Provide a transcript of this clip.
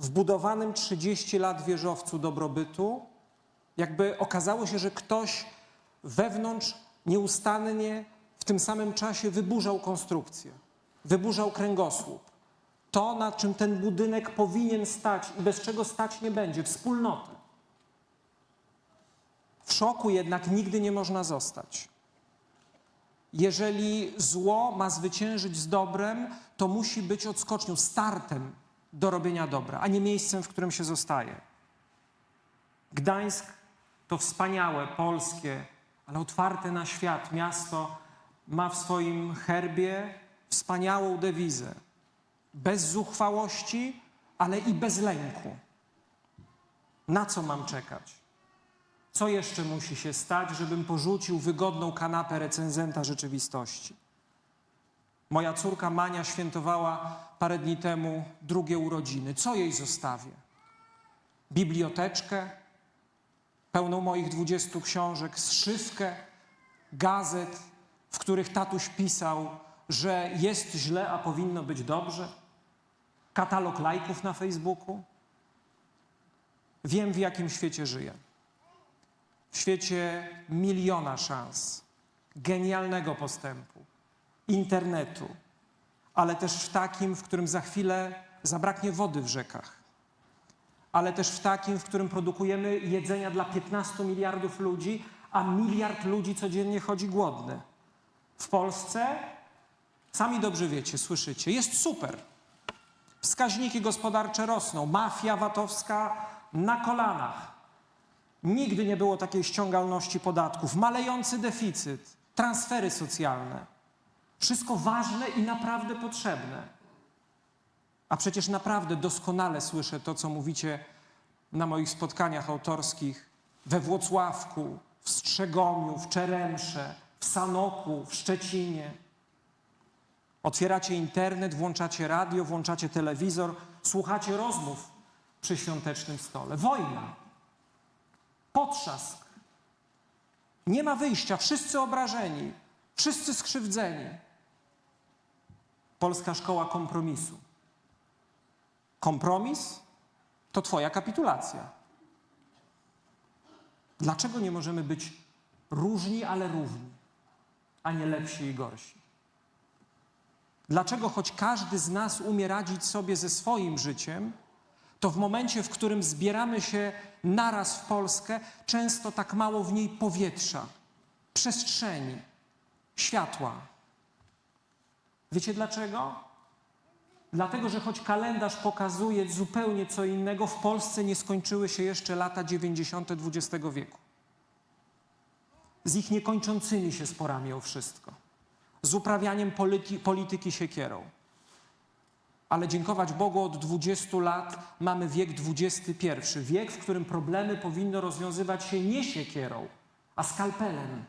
wbudowanym 30 lat wieżowcu dobrobytu, jakby okazało się, że ktoś wewnątrz nieustannie w tym samym czasie wyburzał konstrukcję, wyburzał kręgosłup. To, na czym ten budynek powinien stać i bez czego stać nie będzie, wspólnotę. W szoku jednak nigdy nie można zostać. Jeżeli zło ma zwyciężyć z dobrem, to musi być odskocznią, startem do robienia dobra, a nie miejscem, w którym się zostaje. Gdańsk to wspaniałe, polskie, ale otwarte na świat miasto ma w swoim herbie wspaniałą dewizę. Bez zuchwałości, ale i bez lęku. Na co mam czekać? Co jeszcze musi się stać, żebym porzucił wygodną kanapę recenzenta rzeczywistości? Moja córka Mania świętowała parę dni temu drugie urodziny. Co jej zostawię? Biblioteczkę pełną moich dwudziestu książek, zszywkę gazet, w których tatuś pisał, że jest źle, a powinno być dobrze? Katalog lajków na Facebooku? Wiem, w jakim świecie żyję w świecie miliona szans, genialnego postępu, internetu, ale też w takim, w którym za chwilę zabraknie wody w rzekach, ale też w takim, w którym produkujemy jedzenia dla 15 miliardów ludzi, a miliard ludzi codziennie chodzi głodny. W Polsce, sami dobrze wiecie, słyszycie, jest super. Wskaźniki gospodarcze rosną, mafia VAT-owska na kolanach. Nigdy nie było takiej ściągalności podatków, malejący deficyt, transfery socjalne. Wszystko ważne i naprawdę potrzebne. A przecież naprawdę doskonale słyszę to, co mówicie na moich spotkaniach autorskich we Włocławku, w Strzegomiu, w Czeremsze, w Sanoku, w Szczecinie. Otwieracie internet, włączacie radio, włączacie telewizor, słuchacie rozmów przy świątecznym stole. Wojna. Potrzask. Nie ma wyjścia, wszyscy obrażeni, wszyscy skrzywdzeni. Polska szkoła kompromisu. Kompromis to Twoja kapitulacja. Dlaczego nie możemy być różni, ale równi, a nie lepsi i gorsi? Dlaczego, choć każdy z nas umie radzić sobie ze swoim życiem, to w momencie, w którym zbieramy się naraz w Polskę, często tak mało w niej powietrza, przestrzeni, światła. Wiecie dlaczego? Dlatego, że choć kalendarz pokazuje zupełnie co innego, w Polsce nie skończyły się jeszcze lata 90. XX wieku. Z ich niekończącymi się sporami o wszystko, z uprawianiem polity, polityki siekierą. Ale dziękować Bogu od 20 lat mamy wiek XXI, wiek, w którym problemy powinno rozwiązywać się nie siekierą, a skalpelem.